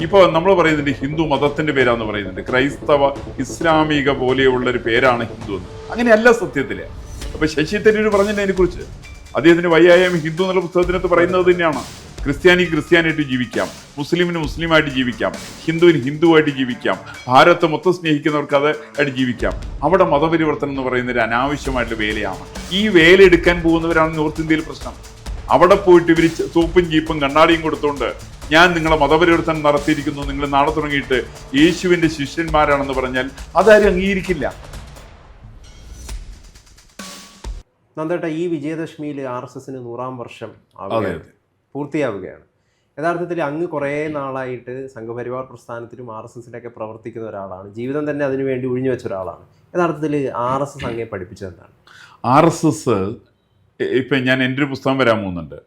ഇപ്പോൾ നമ്മൾ പറയുന്നുണ്ട് ഹിന്ദു മതത്തിന്റെ പേരാന്ന് പറയുന്നുണ്ട്. ക്രൈസ്തവ ഇസ്ലാമിക പോലെയുള്ള ഒരു പേരാണ് ഹിന്ദു എന്ന്. അങ്ങനെയല്ല സത്യത്തിൽ. അപ്പൊ ശശി തരൂർ പറഞ്ഞില്ല അതിനെക്കുറിച്ച് അദ്ദേഹത്തിന്റെ വയ്യായം ഹിന്ദു എന്നുള്ള പുസ്തകത്തിനകത്ത് പറയുന്നത് തന്നെയാണ്. ക്രിസ്ത്യാനി ക്രിസ്ത്യാനായിട്ട് ജീവിക്കാം. മുസ്ലിമിന് മുസ്ലിമായിട്ട് ജീവിക്കാം. ഹിന്ദുവിന് ഹിന്ദുവായിട്ട് ജീവിക്കാം. ഭാരതത്തെ മൊത്തം സ്നേഹിക്കുന്നവർക്ക് അത് ആയിട്ട് ജീവിക്കാം. അവിടെ മതപരിവർത്തനം എന്ന് പറയുന്ന ഒരു അനാവശ്യമായിട്ടുള്ള വേലയാണ്. ഈ വേല എടുക്കാൻ പോകുന്നവരാണ് നോർത്ത് ഇന്ത്യയിൽ പ്രശ്നം. അവിടെ പോയിട്ട് ഇവർ സോപ്പും ജീപ്പും കണ്ണാടിയും കൊടുത്തുകൊണ്ട് ഞാൻ നിങ്ങളെ മതപരിവർത്തനം നടത്തിയിരിക്കുന്നു നിങ്ങൾ നാളെ തുടങ്ങിയിട്ട് യേശുവിന്റെ ശിഷ്യന്മാരാണെന്ന് പറഞ്ഞാൽ അതാരും അംഗീകരിക്കില്ല. നന്ദേട്ട ഈ വിജയദശമിയിൽ ആർ എസ് എസിന് നൂറാം വർഷം പൂർത്തിയാവുകയാണ്. യഥാർത്ഥത്തിൽ അങ്ങ് കുറേ നാളായിട്ട് സംഘപരിവാർ പ്രസ്ഥാനത്തിലും ആർ എസ് എസിലൊക്കെ പ്രവർത്തിക്കുന്ന ഒരാളാണ്. ജീവിതം തന്നെ അതിനു വേണ്ടി ഒഴിഞ്ഞു വെച്ച ഒരാളാണ്. യഥാർത്ഥത്തിൽ ആർ എസ് എസ് അങ്ങേ പഠിപ്പിച്ചതെന്താണ് ആർ എസ് എസ് ഇപ്പം ഞാൻ എന്റെ ഒരു പുസ്തകം വരാൻ പോകുന്നുണ്ട്.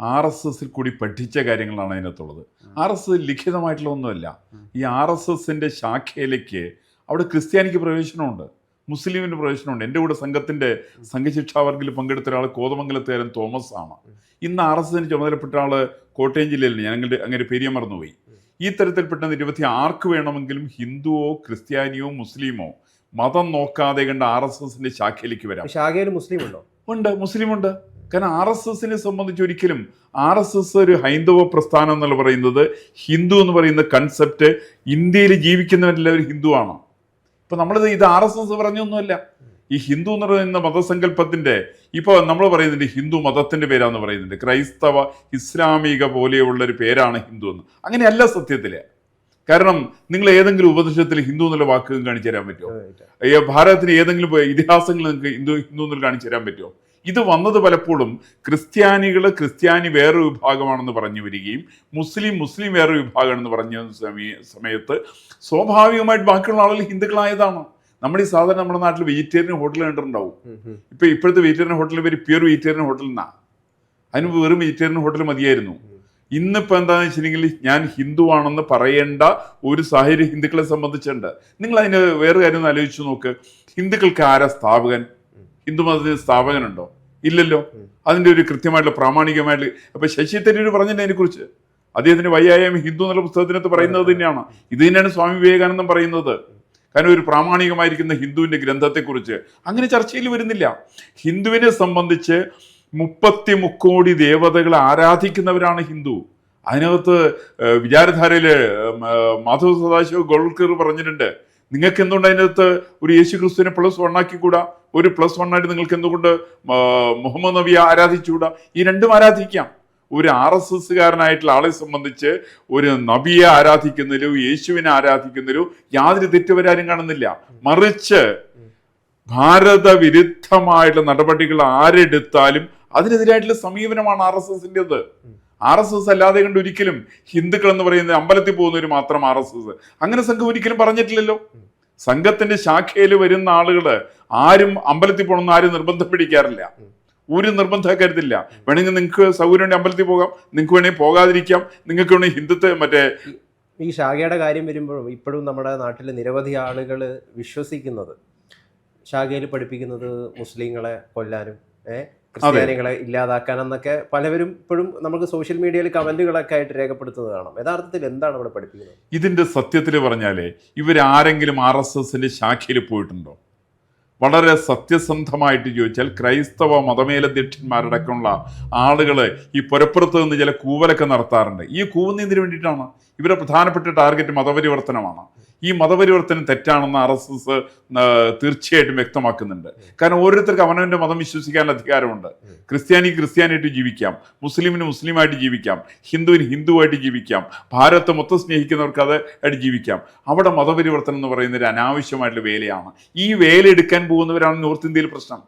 ആർ എസ് എസിൽ കൂടി പഠിച്ച കാര്യങ്ങളാണ് അതിനകത്തുള്ളത്. ആർ എസ് എസ് ലിഖിതമായിട്ടുള്ള ഒന്നുമല്ല. ഈ ആർ എസ് എസിന്റെ ശാഖയിലേക്ക് അവിടെ ക്രിസ്ത്യാനിക്ക് പ്രവേശനമുണ്ട്. മുസ്ലിമിന് പ്രവേശനമുണ്ട്. എന്റെ കൂടെ സംഘത്തിന്റെ സംഘശിക്ഷാവർഗിൽ പങ്കെടുത്ത ഒരാൾ കോതമംഗലത്തുകാരൻ തോമസ് ആണ്. ഇന്ന് ആർ എസ് എസിന് ചുമതലപ്പെട്ട ആൾ കോട്ടയം ജില്ലയിൽ ഞാൻ അങ്ങനെ അങ്ങനെ പേരിയ മറന്നുപോയി. ഈ തരത്തിൽപ്പെട്ട നിരവധി ആർക്ക് വേണമെങ്കിലും ഹിന്ദുവോ ക്രിസ്ത്യാനിയോ മുസ്ലിമോ മതം നോക്കാതെ കണ്ട ആർ എസ് എസിന്റെ ശാഖയിലേക്ക് വരാം. ശാഖയിൽ മുസ്ലിം ഉണ്ടോ. ഉണ്ട് മുസ്ലിം ഉണ്ട് കാരണം ആർ എസ് എസിനെ സംബന്ധിച്ച് ഒരിക്കലും ആർ എസ് എസ് ഒരു ഹൈന്ദവ പ്രസ്ഥാനം എന്നുള്ള പറയുന്നത് ഹിന്ദു എന്ന് പറയുന്ന കൺസെപ്റ്റ് ഇന്ത്യയിൽ ജീവിക്കുന്നവരെല്ലാവരും ഹിന്ദുവാണ്. ഇപ്പൊ നമ്മളിത് ഇത് ആർ എസ് എസ് പറഞ്ഞൊന്നുമല്ല. ഈ ഹിന്ദു എന്ന് പറയുന്ന മതസങ്കല്പത്തിന്റെ ഇപ്പൊ നമ്മൾ പറയുന്നുണ്ട് ഹിന്ദു മതത്തിന്റെ പേരാന്ന് പറയുന്നുണ്ട്. ക്രൈസ്തവ ഇസ്ലാമിക പോലെയുള്ള ഒരു പേരാണ് ഹിന്ദു എന്ന്. അങ്ങനെയല്ല സത്യത്തിൽ. കാരണം നിങ്ങൾ ഏതെങ്കിലും ഉപദേശത്തിൽ ഹിന്ദു എന്നുള്ള വാക്കുകൾ കാണിച്ചു തരാൻ പറ്റുമോ? ഭാരതത്തിന് ഏതെങ്കിലും ഇതിഹാസങ്ങൾ നിങ്ങൾക്ക് ഹിന്ദു ഹിന്ദു എന്നുള്ള കാണിച്ചു തരാൻ പറ്റുമോ? ഇത് വന്നത് പലപ്പോഴും ക്രിസ്ത്യാനികൾ ക്രിസ്ത്യാനി വേറൊരു വിഭാഗമാണെന്ന് പറഞ്ഞു വരികയും മുസ്ലിം മുസ്ലിം വേറൊരു വിഭാഗമാണെന്ന് പറഞ്ഞ സമയ- സമയത്ത് സ്വാഭാവികമായിട്ട് ബാക്കിയുള്ള ആളുകൾ ഹിന്ദുക്കളായതാണ്. നമ്മൾ ഈ സാധാരണ നമ്മുടെ നാട്ടിൽ വെജിറ്റേറിയൻ ഹോട്ടൽ കണ്ടിട്ടുണ്ടാവും. ഇപ്പൊ ഇപ്പോഴത്തെ വെജിറ്റേറിയൻ ഹോട്ടലിൽ പേര് പ്യൂർ വെജിറ്റേറിയൻ ഹോട്ടൽ എന്നാ അതിന് വെറും വെജിറ്റേറിയൻ ഹോട്ടൽ മതിയായിരുന്നു. ഇന്നിപ്പോ എന്താണെന്ന് വെച്ചിട്ടുണ്ടെങ്കിൽ ഞാൻ ഹിന്ദു ആണെന്ന് പറയേണ്ട ഒരു സാഹചര്യം ഹിന്ദുക്കളെ സംബന്ധിച്ചുണ്ട് നിങ്ങൾ അതിന് വേറെ കാര്യം ഒന്ന് ആലോചിച്ച് നോക്ക്. ഹിന്ദുക്കൾക്ക് ആരാ സ്ഥാപകൻ? ഹിന്ദു മതത്തിന് സ്ഥാപകനുണ്ടോ? ഇല്ലല്ലോ. അതിന്റെ ഒരു കൃത്യമായിട്ടുള്ള പ്രാമാണികമായിട്ട് അപ്പൊ ശശി തരൂർ പറഞ്ഞില്ല അതിനെക്കുറിച്ച്? അദ്ദേഹത്തിന്റെ വയ്യായം ഹിന്ദു എന്നുള്ള പുസ്തകത്തിനകത്ത് പറയുന്നത് തന്നെയാണ്. ഇത് തന്നെയാണ് സ്വാമി വിവേകാനന്ദൻ പറയുന്നത്. കാരണം ഒരു പ്രാമാണികമായിരിക്കുന്ന ഹിന്ദുവിന്റെ ഗ്രന്ഥത്തെക്കുറിച്ച് അങ്ങനെ ചർച്ചയിൽ വരുന്നില്ല. ഹിന്ദുവിനെ സംബന്ധിച്ച് മുപ്പത്തി മുക്കോടി ദേവതകളെ ആരാധിക്കുന്നവരാണ് ഹിന്ദു. അതിനകത്ത് വിചാരധാരയിൽ മാധവ സദാശിവ ഗോൾക്കർ പറഞ്ഞിട്ടുണ്ട്. നിങ്ങൾക്ക് എന്തുകൊണ്ട് അതിനകത്ത് ഒരു യേശു ക്രിസ്തുവിനെ പ്ലസ് വൺ ആക്കിക്കൂടാ? ഒരു പ്ലസ് വൺ ആയിട്ട് നിങ്ങൾക്ക് എന്തുകൊണ്ട് മുഹമ്മദ് നബിയെ ആരാധിച്ചുകൂടാ? ഈ രണ്ടും ആരാധിക്കാം. ഒരു ആർ എസ് എസ്സുകാരനായിട്ടുള്ള ആളെ സംബന്ധിച്ച് ഒരു നബിയെ ആരാധിക്കുന്നതിലോ യേശുവിനെ ആരാധിക്കുന്നതിലോ യാതൊരു തെറ്റുവരാരും കാണുന്നില്ല. മറിച്ച് ഭാരത വിരുദ്ധമായിട്ടുള്ള നടപടികൾ ആരെടുത്താലും അതിനെതിരായിട്ടുള്ള സമീപനമാണ് ആർ എസ് എസിന്റെത്. ആർ എസ് എസ് അല്ലാതെ കണ്ട് ഒരിക്കലും ഹിന്ദുക്കൾ എന്ന് പറയുന്നത് അമ്പലത്തിൽ പോകുന്നവർ മാത്രം ആർ എസ് എസ്. അങ്ങനെ സംഘം ഒരിക്കലും പറഞ്ഞിട്ടില്ലല്ലോ. സംഘത്തിന്റെ ശാഖയിൽ വരുന്ന ആളുകൾ ആരും അമ്പലത്തിൽ പോകണമെന്ന് ആരും നിർബന്ധം പിടിക്കാറില്ല. ഒരു നിർബന്ധ കരുതില്ല വേണമെങ്കിൽ നിങ്ങൾക്ക് സൗകര്യം വേണ്ടി അമ്പലത്തിൽ പോകാം. നിങ്ങൾക്ക് വേണമെങ്കിൽ പോകാതിരിക്കാം. നിങ്ങൾക്ക് വേണമെങ്കിൽ ഹിന്ദുത്വ മറ്റേ ഈ ശാഖയുടെ കാര്യം വരുമ്പോഴും ഇപ്പോഴും നമ്മുടെ നാട്ടിൽ നിരവധി ആളുകൾ വിശ്വസിക്കുന്നത്. ശാഖയിൽ പഠിപ്പിക്കുന്നത് മുസ്ലിങ്ങളെ കൊല്ലാനും ക്രിസ്ത്യാനികളെ ഇല്ലാതാക്കാനെന്നൊക്കെ പലവരും ഇപ്പോഴും നമുക്ക് സോഷ്യൽ മീഡിയയിൽ കമന്റുകളൊക്കെ ആയിട്ട് രേഖപ്പെടുത്തുന്നത് കാണാം. യഥാർത്ഥത്തിൽ എന്താണ് ഇവിടെ പഠിപ്പിക്കുന്നത്? ഇതിന്റെ സത്യത്തിൽ പറഞ്ഞാലേ ഇവരാരെങ്കിലും ആർ എസ് എസിന്റെ ശാഖയിൽ പോയിട്ടുണ്ടോ? വളരെ സത്യസന്ധമായിട്ട് ചോദിച്ചാൽ ക്രൈസ്തവ മതമേലധ്യക്ഷന്മാരടക്കമുള്ള ആളുകൾ ഈ പുരപ്പുറത്ത് നിന്ന് ചില കൂവലൊക്കെ നടത്താറുണ്ട്. ഈ കൂവുന്നതിന് വേണ്ടിയിട്ടാണ്. ഇവരുടെ പ്രധാനപ്പെട്ട ടാർഗറ്റ് മതപരിവർത്തനമാണ്. ഈ മതപരിവർത്തനം തെറ്റാണെന്ന് ആർ എസ് എസ് തീർച്ചയായിട്ടും വ്യക്തമാക്കുന്നുണ്ട്. കാരണം ഓരോരുത്തർക്ക് അവനവന്റെ മതം വിശ്വസിക്കാനുള്ള അധികാരമുണ്ട്. ക്രിസ്ത്യാനി ക്രിസ്ത്യാനിയായിട്ട് ജീവിക്കാം. മുസ്ലിമിന് മുസ്ലിമായിട്ട് ജീവിക്കാം. ഹിന്ദുവിന് ഹിന്ദുവായിട്ട് ജീവിക്കാം. ഭാരതത്തെ മൊത്തം സ്നേഹിക്കുന്നവർക്ക് അത് ആയിട്ട് ജീവിക്കാം. അവിടെ മതപരിവർത്തനം എന്ന് പറയുന്ന ഒരു അനാവശ്യമായിട്ടുള്ള വേലയാണ്. ഈ വേല എടുക്കാൻ പോകുന്നവരാണ് നോർത്ത് ഇന്ത്യയിൽ പ്രശ്നം.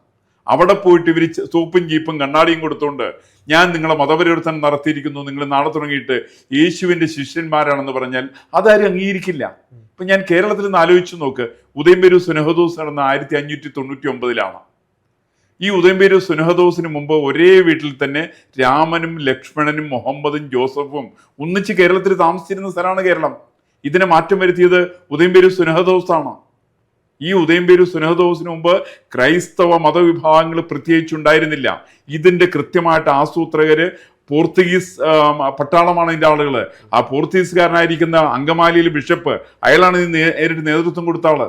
അവിടെ പോയിട്ട് ഇവർ സോപ്പും ജീപ്പും കണ്ണാടിയും കൊടുത്തുകൊണ്ട് ഞാൻ നിങ്ങളെ മതപരിവർത്തനം നടത്തിയിരിക്കുന്നു നിങ്ങൾ നാളെ തുടങ്ങിയിട്ട് യേശുവിന്റെ ശിഷ്യന്മാരാണെന്ന് പറഞ്ഞാൽ അതാരും അംഗീകരിക്കില്ല. ഇപ്പൊ ഞാൻ കേരളത്തിൽ നിന്ന് ആലോചിച്ച് നോക്ക്. ഉദയംപേരു സുനഹദോസ് നടന്ന ആയിരത്തി അഞ്ഞൂറ്റി തൊണ്ണൂറ്റി ഒമ്പതിലാണ് ഈ ഉദയംപേരു സുനഹദോസിന് മുമ്പ് ഒരേ വീട്ടിൽ തന്നെ രാമനും ലക്ഷ്മണനും മുഹമ്മദും ജോസഫും ഒന്നിച്ച് കേരളത്തിൽ താമസിച്ചിരുന്ന സ്ഥലമാണ് കേരളം. ഇതിനെ മാറ്റം വരുത്തിയത് ഉദയംപേരു സുനഹദോസാണ്. ഈ ഉദയംപേരു സുനഹദോസിന് മുമ്പ് ക്രൈസ്തവ മതവിഭാഗങ്ങൾ പ്രത്യേകിച്ച് ഉണ്ടായിരുന്നില്ല ഇതിന്റെ കൃത്യമായിട്ട് ആസൂത്രകര് പോർത്തുഗീസ് പട്ടാളമാണ് ഇതിന്റെ ആളുകൾ ആ പോർത്തുഗീസുകാരനായിരിക്കുന്ന അങ്കമാലിയിൽ ബിഷപ്പ് അയാളാണ് നേരിട്ട് നേതൃത്വം കൊടുത്ത ആൾ.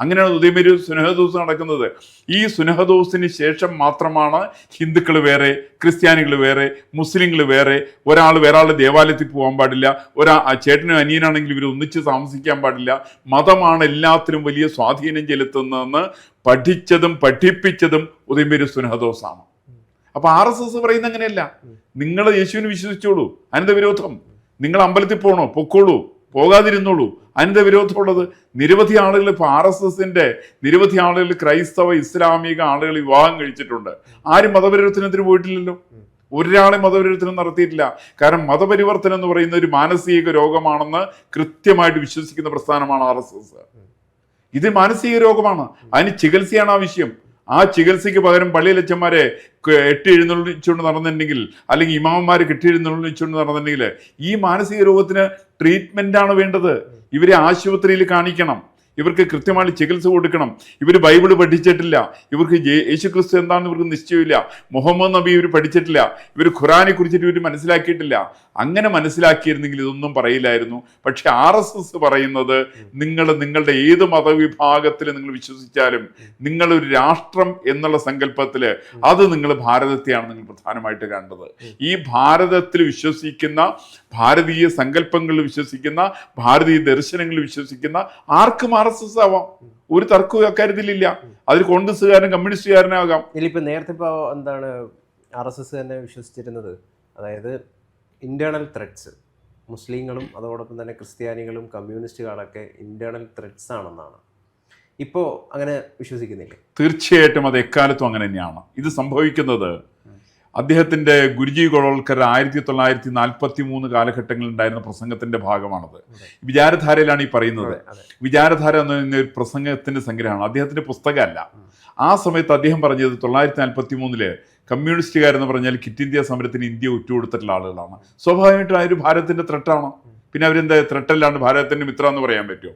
അങ്ങനെയാണ് ഉദയമേരി സുനഹദോസ് നടക്കുന്നത്. ഈ സുനഹദോസിന് ശേഷം മാത്രമാണ് ഹിന്ദുക്കൾ വേറെ ക്രിസ്ത്യാനികൾ വേറെ മുസ്ലിങ്ങൾ വേറെ ഒരാൾ വേറെ ദേവാലയത്തിൽ പോകാൻ പാടില്ല ഒരാ ചേട്ടനും അനിയനാണെങ്കിൽ ഇവർ ഒന്നിച്ച് താമസിക്കാൻ പാടില്ല. മതമാണ് എല്ലാത്തിലും വലിയ സ്വാധീനം ചെലുത്തുന്നതെന്ന് പഠിച്ചതും പഠിപ്പിച്ചതും ഉദയമേരി സുനഹദോസാണ്. അപ്പൊ ആർ എസ് എസ് പറയുന്ന അങ്ങനെയല്ല. നിങ്ങൾ യേശുവിനെ വിശ്വസിച്ചോളൂ. അനന്തവിരോധം നിങ്ങൾ അമ്പലത്തിൽ പോകണോ പൊക്കോളൂ. പോകാതിരുന്നോളൂ. അതിന്റെ വിരോധമുള്ളത്? നിരവധി ആളുകൾ ഇപ്പൊ ആർ എസ് എസിന്റെ നിരവധി ആളുകൾ ക്രൈസ്തവ ഇസ്ലാമിക ആളുകൾ വിവാഹം കഴിച്ചിട്ടുണ്ട്. ആരും മതപരിവർത്തനത്തിന് പോയിട്ടില്ലല്ലോ. ഒരാളെ മതപരിവർത്തനം നടത്തിയിട്ടില്ല. കാരണം മതപരിവർത്തനം എന്ന് പറയുന്ന ഒരു മാനസിക രോഗമാണെന്ന് കൃത്യമായിട്ട് വിശ്വസിക്കുന്ന പ്രസ്ഥാനമാണ് ആർ എസ് എസ്. ഇത് മാനസിക രോഗമാണ്. അതിന് ചികിത്സയാണ് ആവശ്യം. ആ ചികിത്സയ്ക്ക് പകരം പള്ളിയിലച്ചന്മാരെ എട്ടിഴുന്നള്ളിച്ചുകൊണ്ട് നടന്നിട്ടുണ്ടെങ്കിൽ അല്ലെങ്കിൽ ഇമാമന്മാർ കെട്ടിഴുന്നള്ളിച്ചുകൊണ്ട് നടന്നിട്ടുണ്ടെങ്കിൽ ഈ മാനസിക രോഗത്തിന് ആണ് വേണ്ടത്. ഇവരെ ആശുപത്രിയിൽ കാണിക്കണം. ഇവർക്ക് കൃത്യമായിട്ട് ചികിത്സ കൊടുക്കണം. ഇവർ ബൈബിൾ പഠിച്ചിട്ടില്ല. ഇവർക്ക് യേശുക്രിസ്തു എന്താണെന്ന് ഇവർക്ക് നിശ്ചയമില്ല. മുഹമ്മദ് നബി ഇവർ പഠിച്ചിട്ടില്ല. ഇവർ ഖുറാനെ കുറിച്ചിട്ട് ഇവർ മനസ്സിലാക്കിയിട്ടില്ല. അങ്ങനെ മനസ്സിലാക്കിയിരുന്നെങ്കിൽ ഇതൊന്നും പറയില്ലായിരുന്നു. പക്ഷെ ആർ എസ് എസ് പറയുന്നത് നിങ്ങൾ നിങ്ങളുടെ ഏത് മതവിഭാഗത്തിൽ നിങ്ങൾ വിശ്വസിച്ചാലും നിങ്ങൾ ഒരു രാഷ്ട്രം എന്നുള്ള സങ്കല്പത്തിൽ അത് നിങ്ങൾ ഭാരതത്തെയാണ് നിങ്ങൾ പ്രധാനമായിട്ട് കണ്ടത് ഈ ഭാരതത്തിൽ വിശ്വസിക്കുന്ന ഭാരതീയ സങ്കല്പങ്ങളിൽ വിശ്വസിക്കുന്ന ഭാരതീയ ദർശനങ്ങളിൽ വിശ്വസിക്കുന്ന ആർക്കും ആർ എസ് എസ് ആവാം. ഒരു തർക്കവും അക്കാര്യത്തിലില്ല. അതിൽ കോൺഗ്രസ്സുകാരനും കമ്മ്യൂണിസ്റ്റുകാരനാകാം ഇതിലിപ്പോ നേരത്തെ ഇപ്പോൾ എന്താണ് ആർ എസ് എസ് തന്നെ വിശ്വസിച്ചിരുന്നത്? അതായത് ഇന്റേണൽ ത്രെഡ്സ് മുസ്ലിങ്ങളും അതോടൊപ്പം തന്നെ ക്രിസ്ത്യാനികളും കമ്മ്യൂണിസ്റ്റുകാരൊക്കെ ഇന്റേണൽ ത്രെഡ്സ് ആണെന്നാണ്. ഇപ്പോ അങ്ങനെ വിശ്വസിക്കുന്നില്ലേ? തീർച്ചയായിട്ടും അത് എക്കാലത്തും അങ്ങനെ തന്നെയാണ്. ഇത് സംഭവിക്കുന്നത് അദ്ദേഹത്തിന്റെ ഗുരുജി ഗോൾക്കർ ആയിരത്തി തൊള്ളായിരത്തി നാൽപ്പത്തി മൂന്ന് കാലഘട്ടങ്ങളിൽ ഉണ്ടായിരുന്ന പ്രസംഗത്തിന്റെ ഭാഗമാണത്. വിചാരധാരയിലാണ് ഈ പറയുന്നത്. വിചാരധാര എന്ന് പറയുന്ന ഒരു പ്രസംഗത്തിന്റെ സംഗ്രഹമാണ്. അദ്ദേഹത്തിന്റെ പുസ്തകമല്ല. ആ സമയത്ത് അദ്ദേഹം പറഞ്ഞത് തൊള്ളായിരത്തി നാൽപ്പത്തി മൂന്നിൽ കമ്മ്യൂണിസ്റ്റുകാരെന്ന് പറഞ്ഞാൽ കിറ്റ് ഇന്ത്യ സമരത്തിന് ഇന്ത്യ ഉറ്റുകൊടുത്തിട്ടുള്ള ആളുകളാണ്. സ്വാഭാവികമായിട്ടും ആ ഒരു ഭാരതത്തിന്റെ ത്രട്ടാണ്. പിന്നെ അവരെന്താ ത്രട്ടല്ലാണ്ട് ഭാരതത്തിന്റെ മിത്രം എന്ന് പറയാൻ പറ്റുമോ?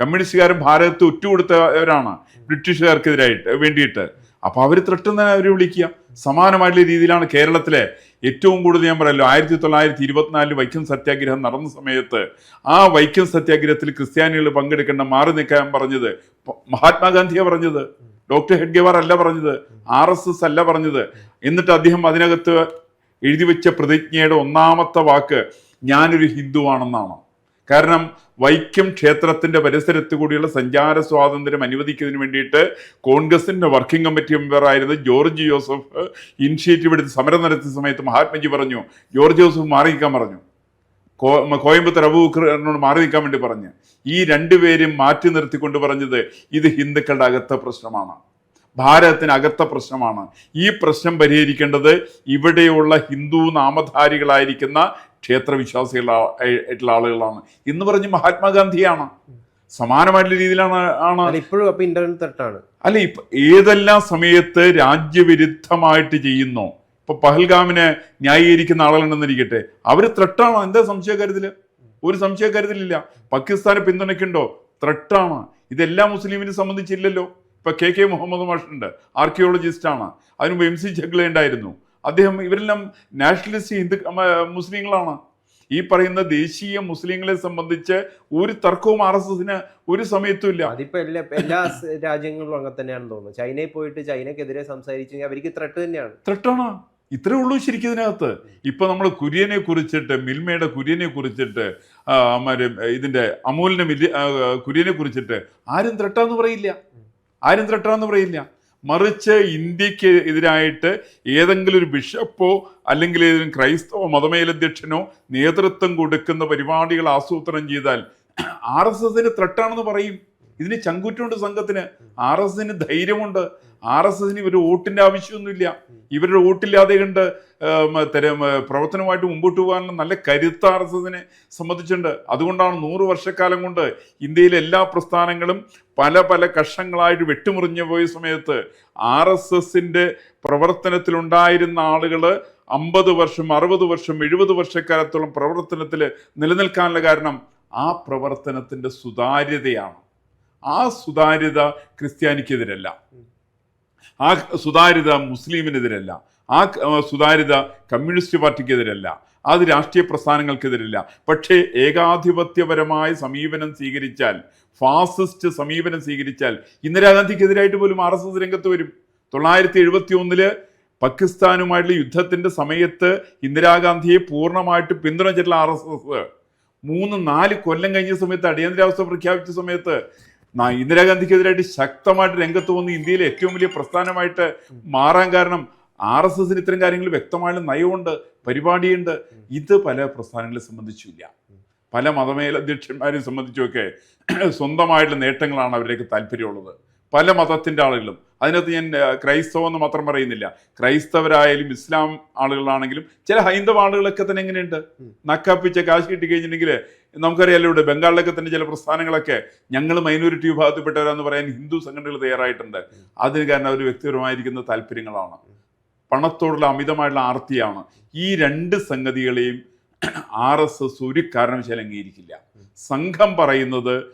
കമ്മ്യൂണിസ്റ്റുകാരും ഭാരതത്തെ ഉറ്റുകൊടുത്തവരാണ് ബ്രിട്ടീഷുകാർക്കെതിരായിട്ട് വേണ്ടിയിട്ട്. അപ്പൊ അവർ ത്രട്ടെന്ന് അവർ വിളിക്കുക. സമാനമായിട്ടുള്ള രീതിയിലാണ് കേരളത്തിലെ ഏറ്റവും കൂടുതൽ ഞാൻ പറയല്ലോ ആയിരത്തി തൊള്ളായിരത്തി ഇരുപത്തിനാലിൽ വൈക്കം സത്യാഗ്രഹം നടന്ന സമയത്ത് ആ വൈക്കം സത്യാഗ്രഹത്തിൽ ക്രിസ്ത്യാനികൾ പങ്കെടുക്കേണ്ട മാറി നിൽക്കാൻ പറഞ്ഞത് മഹാത്മാഗാന്ധിയാണ് മഹാത്മാഗാന്ധിയാ പറഞ്ഞത്. ഡോക്ടർ ഹെഡ്ഗേവാർ അല്ല പറഞ്ഞത്. ആർ എസ് എസ് അല്ല പറഞ്ഞത്. എന്നിട്ട് അദ്ദേഹം അതിനകത്ത് എഴുതി വെച്ച പ്രതിജ്ഞയുടെ ഒന്നാമത്തെ വാക്ക് ഞാനൊരു ഹിന്ദുവാണെന്നാണ്. കാരണം വൈക്കം ക്ഷേത്രത്തിന്റെ പരിസരത്ത് കൂടിയുള്ള സഞ്ചാര സ്വാതന്ത്ര്യം അനുവദിക്കുന്നതിന് വേണ്ടിയിട്ട് കോൺഗ്രസിന്റെ വർക്കിംഗ് കമ്മിറ്റി മെമ്പറായിരുന്ന ജോർജ് ജോസഫ് ഇനിഷ്യേറ്റീവ് എടുത്ത് സമരം നടത്തിയ സമയത്ത് മഹാത്മജി പറഞ്ഞു ജോർജ് ജോസഫ് മാറി നിൽക്കാൻ പറഞ്ഞു കോയമ്പത്തൂർ അബൂബക്കറിനോട് മാറി നിൽക്കാൻ വേണ്ടി പറഞ്ഞു. ഈ രണ്ടുപേരും മാറ്റി നിർത്തിക്കൊണ്ട് പറഞ്ഞത് ഇത് ഹിന്ദുക്കളുടെ അകത്ത പ്രശ്നമാണ്. ഭാരതത്തിന് അകത്ത പ്രശ്നമാണ്. ഈ പ്രശ്നം പരിഹരിക്കേണ്ടത് ഇവിടെയുള്ള ഹിന്ദു നാമധാരികളായിരിക്കുന്ന ക്ഷേത്രവിശ്വാസികളായിട്ടുള്ള ആളുകളാണ്. എന്ന് പറഞ്ഞ് മഹാത്മാഗാന്ധിയാണ്. സമാനമായിട്ടുള്ള രീതിയിലാണ് ആണ്. അല്ല ഇപ്പോഴും അപ്പൊ ഇന്റർനെറ്റ് തട്ടാണ് അല്ല ഇപ്പൊ ഏതെല്ലാം സമയത്ത് രാജ്യവിരുദ്ധമായിട്ട് ചെയ്യുന്നു? ഇപ്പൊ പഹൽഗാമിനെ ന്യായീകരിക്കുന്ന ആളുകളുണ്ടെന്നിരിക്കട്ടെ. അവർ ത്രട്ടാണോ എന്താ സംശയ കരുതൽ ഒരു സംശയ കരുതലില്ല പാകിസ്ഥാനെ പിന്തുണയ്ക്കുണ്ടോ ത്രട്ടാണ് ഇതെല്ലാ മുസ്ലിമിനെ സംബന്ധിച്ചില്ലല്ലോ. ഇപ്പൊ കെ കെ മുഹമ്മദ് മാഷുണ്ട്. ആർക്കിയോളജിസ്റ്റ് ആണ്. അതിനുമുമ്പ് എം സി ചെഗ്ല ഉണ്ടായിരുന്നു. അദ്ദേഹം ഇവരെല്ലാം നാഷണലിസ്റ്റ് ഹിന്ദു മുസ്ലിങ്ങളാണ്. ഈ പറയുന്ന ദേശീയ മുസ്ലിങ്ങളെ സംബന്ധിച്ച് ഒരു തർക്കവും ആർ എസ് എസിന് ഒരു സമയത്തും ഇല്ല. അതിപ്പോ എല്ലാ എല്ലാ രാജ്യങ്ങളിലും അങ്ങനെ തന്നെയാണെന്ന് തോന്നുന്നു. ചൈനയിൽ പോയിട്ട് ചൈനക്കെതിരെ സംസാരിച്ചു അവർക്ക് ത്രെട്ട് തന്നെയാണ്. ത്രട്ടാണ് ഇത്രേ ഉള്ളൂ ശരിക്കും ഇതിനകത്ത്. ഇപ്പൊ നമ്മൾ കുര്യനെ കുറിച്ചിട്ട് മിൽമയുടെ കുര്യനെ കുറിച്ചിട്ട് മറ്റേ ഇതിന്റെ അമൂലിന്റെ മില്യ കുര്യനെ കുറിച്ചിട്ട് ആരും ത്രട്ടാന്ന് പറയില്ല. ആരും ത്രട്ടാന്ന് പറയില്ല. മറിച്ച് ഇന്ത്യയ്ക്ക് എതിരായിട്ട് ഏതെങ്കിലും ഒരു ബിഷപ്പോ അല്ലെങ്കിൽ ഏതെങ്കിലും ക്രൈസ്തവ മതമേലധ്യക്ഷനോ നേതൃത്വം കൊടുക്കുന്ന പരിപാടികൾ ആസൂത്രണം ചെയ്താൽ ആർ എസ് എസിന് ത്രട്ടാണെന്ന് പറയും. ഇതിന് ചങ്കുറ്റുണ്ട് സംഘത്തിന്. ആർ എസ് എസിന് ധൈര്യമുണ്ട്. ആർ എസ് എസിന് ഇവർ വോട്ടിന്റെ ആവശ്യമൊന്നുമില്ല. ഇവരുടെ വോട്ടില്ലാതെ കണ്ട് തരം, പ്രവർത്തനമായിട്ട് മുമ്പോട്ട് പോകാനുള്ള നല്ല കരുത്താർത്ഥത്തിനെ സംബന്ധിച്ചിട്ടുണ്ട്. അതുകൊണ്ടാണ് നൂറ് വർഷക്കാലം കൊണ്ട് ഇന്ത്യയിലെ എല്ലാ പ്രസ്ഥാനങ്ങളും പല പല കഷങ്ങളായിട്ട് വെട്ടിമുറിഞ്ഞു പോയ സമയത്ത് ആർ എസ് എസിന്റെ പ്രവർത്തനത്തിലുണ്ടായിരുന്ന ആളുകൾ അമ്പത് വർഷം അറുപത് വർഷം എഴുപത് വർഷക്കാലത്തോളം പ്രവർത്തനത്തിൽ നിലനിൽക്കാനുള്ള കാരണം ആ പ്രവർത്തനത്തിന്റെ സുതാര്യതയാണ്. ആ സുതാര്യത ക്രിസ്ത്യാനിക്കെതിരല്ല. ആ സുതാര്യത മുസ്ലിമിനെതിരല്ല. ആ സുതാര്യത കമ്മ്യൂണിസ്റ്റ് പാർട്ടിക്കെതിരല്ല അത് രാഷ്ട്രീയ പ്രസ്ഥാനങ്ങൾക്കെതിരല്ല. പക്ഷേ ഏകാധിപത്യപരമായ സമീപനം സ്വീകരിച്ചാൽ ഫാസിസ്റ്റ് സമീപനം സ്വീകരിച്ചാൽ ഇന്ദിരാഗാന്ധിക്കെതിരായിട്ട് പോലും ആർ എസ് എസ് രംഗത്ത് വരും. തൊള്ളായിരത്തി എഴുപത്തി ഒന്നിൽ പാകിസ്ഥാനുമായിട്ടുള്ള യുദ്ധത്തിന്റെ സമയത്ത് ഇന്ദിരാഗാന്ധിയെ പൂർണമായിട്ട് പിന്തുണച്ചിട്ടുള്ള ആർ എസ് എസ്. മൂന്ന് നാല് കൊല്ലം കഴിഞ്ഞ സമയത്ത് അടിയന്തരാവസ്ഥ പ്രഖ്യാപിച്ച സമയത്ത് ഇന്ദിരാഗാന്ധിക്കെതിരായിട്ട് ശക്തമായിട്ട് രംഗത്ത് വന്ന് ഇന്ത്യയിലെ ഏറ്റവും വലിയ പ്രസ്ഥാനമായിട്ട് മാറാൻ കാരണം ആർ എസ് എസിന് ഇത്തരം കാര്യങ്ങൾ വ്യക്തമായ നയമുണ്ട് പരിപാടിയുണ്ട്. ഇത് പല പ്രസ്ഥാനങ്ങളെ സംബന്ധിച്ചില്ല. പല മതമേലധ്യക്ഷന്മാരെ സംബന്ധിച്ചുമൊക്കെ സ്വന്തമായിട്ടുള്ള നേട്ടങ്ങളാണ് അവരിലേക്ക് താല്പര്യമുള്ളത്. പല മതത്തിന്റെ ആളുകളും. അതിനകത്ത് ഞാൻ ക്രൈസ്തവം എന്ന് മാത്രം പറയുന്നില്ല. ക്രൈസ്തവരായാലും ഇസ്ലാം ആളുകളാണെങ്കിലും ചില ഹൈന്ദവ ആളുകളൊക്കെ തന്നെ എങ്ങനെയുണ്ട്? നക്കാപ്പിച്ച കാശ് കിട്ടി കഴിഞ്ഞിട്ടുണ്ടെങ്കിൽ നമുക്കറിയാലോ ഇവിടെ ബംഗാളിലൊക്കെ തന്നെ ചില പ്രസ്ഥാനങ്ങളൊക്കെ ഞങ്ങൾ മൈനോറിറ്റി വിഭാഗത്തിൽപ്പെട്ടവരാന്ന് പറയാൻ ഹിന്ദു സംഘടനകൾ തയ്യാറായിട്ടുണ്ട്. അതിന് കാരണം അവർ വ്യക്തിപരമായിരിക്കുന്ന താല്പര്യങ്ങളാണ്. പണത്തോടുള്ള അമിതമായിട്ടുള്ള ആർത്തിയാണ്. ഈ രണ്ട് സംഗതികളെയും ആർ എസ് എസ് ഒരു കാരണവശാലും അംഗീകരിക്കില്ല. സംഘം പറയുന്നത്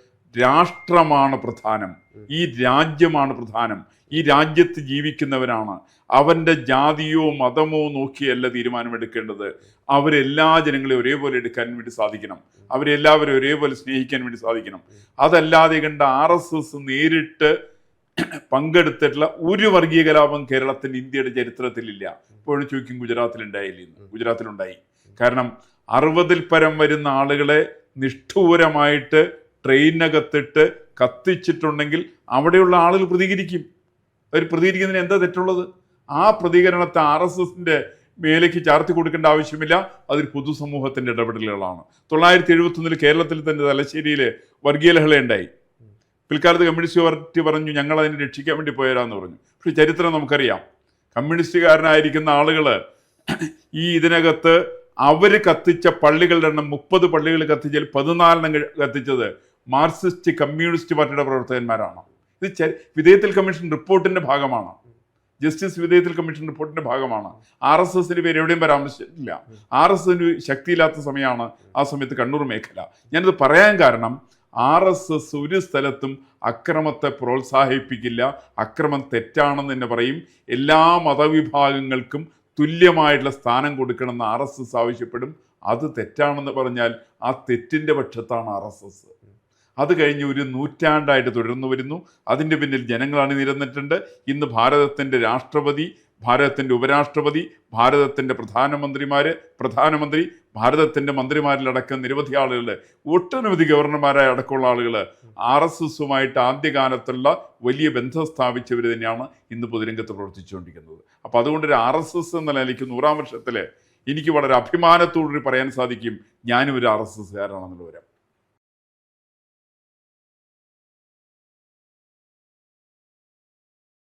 രാഷ്ട്രമാണ് പ്രധാനം. ഈ രാജ്യമാണ് പ്രധാനം. ഈ രാജ്യത്ത് ജീവിക്കുന്നവരാണ്. അവന്റെ ജാതിയോ മതമോ നോക്കിയല്ല തീരുമാനമെടുക്കേണ്ടത്. അവരെല്ലാ ജനങ്ങളെയും ഒരേപോലെ എടുക്കാൻ വേണ്ടി സാധിക്കണം. അവരെല്ലാവരും ഒരേപോലെ സ്നേഹിക്കാൻ വേണ്ടി സാധിക്കണം. അതല്ലാതെ കണ്ട ആർ നേരിട്ട് പങ്കെടുത്തിട്ടുള്ള ഒരു വർഗീയ കലാപം കേരളത്തിൽ ഇന്ത്യയുടെ ചരിത്രത്തിലില്ല. ഇപ്പോഴും ചോദിക്കും ഗുജറാത്തിലുണ്ടായില്ല ഗുജറാത്തിൽ ഗുജറാത്തിലുണ്ടായി. കാരണം അറുപതിൽ പരം വരുന്ന ആളുകളെ നിഷ്ഠൂരമായിട്ട് ട്രെയിനകത്തിട്ട് കത്തിച്ചിട്ടുണ്ടെങ്കിൽ അവിടെയുള്ള ആളുകൾ പ്രതികരിക്കും. അവർ പ്രതികരിക്കുന്നതിന് എന്താ തെറ്റുള്ളത്? ആ പ്രതികരണത്തെ ആർ എസ് എസിന്റെ മേലേക്ക് ചാർത്തി കൊടുക്കേണ്ട ആവശ്യമില്ല. അതൊരു പൊതുസമൂഹത്തിന്റെ ഇടപെടലുകളാണ്. തൊള്ളായിരത്തി എഴുപത്തി ഒന്നിൽ കേരളത്തിൽ തന്നെ തലശ്ശേരിയിൽ വർഗീയ ലഹള ഉണ്ടായി പിൽക്കാലത്ത് കമ്മ്യൂണിസ്റ്റ് പാർട്ടി പറഞ്ഞു ഞങ്ങൾ അതിനെ രക്ഷിക്കാൻ വേണ്ടി പോയരാന്ന് പറഞ്ഞു. പക്ഷെ ചരിത്രം നമുക്കറിയാം. കമ്മ്യൂണിസ്റ്റുകാരനായിരിക്കുന്ന ആളുകൾ ഈ ഇതിനകത്ത് അവർ കത്തിച്ച പള്ളികളുടെ എണ്ണം മുപ്പത് പള്ളികൾ കത്തിച്ചതിൽ പതിനാലെണ്ണം കത്തിച്ചത് മാർക്സിസ്റ്റ് കമ്മ്യൂണിസ്റ്റ് പാർട്ടിയുടെ പ്രവർത്തകന്മാരാണ്. ഇത് വിധേയത്തിൽ കമ്മീഷൻ റിപ്പോർട്ടിന്റെ ഭാഗമാണ്. ജസ്റ്റിസ് വിധേയത്തിൽ കമ്മീഷൻ റിപ്പോർട്ടിന്റെ ഭാഗമാണ്. ആർ എസ് എസിന്റെ പേര് എവിടെയും പരാമർശിച്ചിട്ടില്ല ആർ എസ് എസിന് ശക്തിയില്ലാത്ത സമയമാണ് ആ സമയത്ത് കണ്ണൂർ മേഖല. ഞാനിത് പറയാൻ കാരണം ആർ എസ് എസ് ഒരു സ്ഥലത്തും അക്രമത്തെ പ്രോത്സാഹിപ്പിക്കില്ല. അക്രമം തെറ്റാണെന്ന് തന്നെ പറയും. എല്ലാ മതവിഭാഗങ്ങൾക്കും തുല്യമായിട്ടുള്ള സ്ഥാനം കൊടുക്കണമെന്ന് ആർ എസ് എസ് ആവശ്യപ്പെടും. അത് തെറ്റാണെന്ന് പറഞ്ഞാൽ ആ തെറ്റിന്റെ പക്ഷത്താണ് ആർ എസ് എസ്. അത് കഴിഞ്ഞ് ഒരു നൂറ്റാണ്ടായിട്ട് തുടർന്നു വരുന്നു. അതിന്റെ പിന്നിൽ ജനങ്ങളാണ് നിരന്നിട്ടുണ്ട് ഇന്ന് ഭാരതത്തിന്റെ രാഷ്ട്രപതി ഭാരതത്തിന്റെ ഉപരാഷ്ട്രപതി ഭാരതത്തിന്റെ പ്രധാനമന്ത്രിമാർ പ്രധാനമന്ത്രി ഭാരതത്തിന്റെ മന്ത്രിമാരിലടക്കം നിരവധി ആളുകൾ ഒട്ടനവധി ഗവർണർമാരായ അടക്കമുള്ള ആളുകൾ ആർ എസ് എസുമായിട്ട് ആദ്യകാലത്തുള്ള വലിയ ബന്ധം സ്ഥാപിച്ചവർ തന്നെയാണ് ഇന്ന് പൊതുരംഗത്ത് പ്രവർത്തിച്ചുകൊണ്ടിരിക്കുന്നത്. അപ്പോൾ അതുകൊണ്ട് ഒരു ആർ എസ് എസ് എന്ന നിലയ്ക്ക് നൂറാം വർഷത്തിൽ എനിക്ക് വളരെ അഭിമാനത്തോടുകൂടി പറയാൻ സാധിക്കും ഞാനും ഒരു ആർ എസ് എസ്സുകാരാണെന്നുള്ള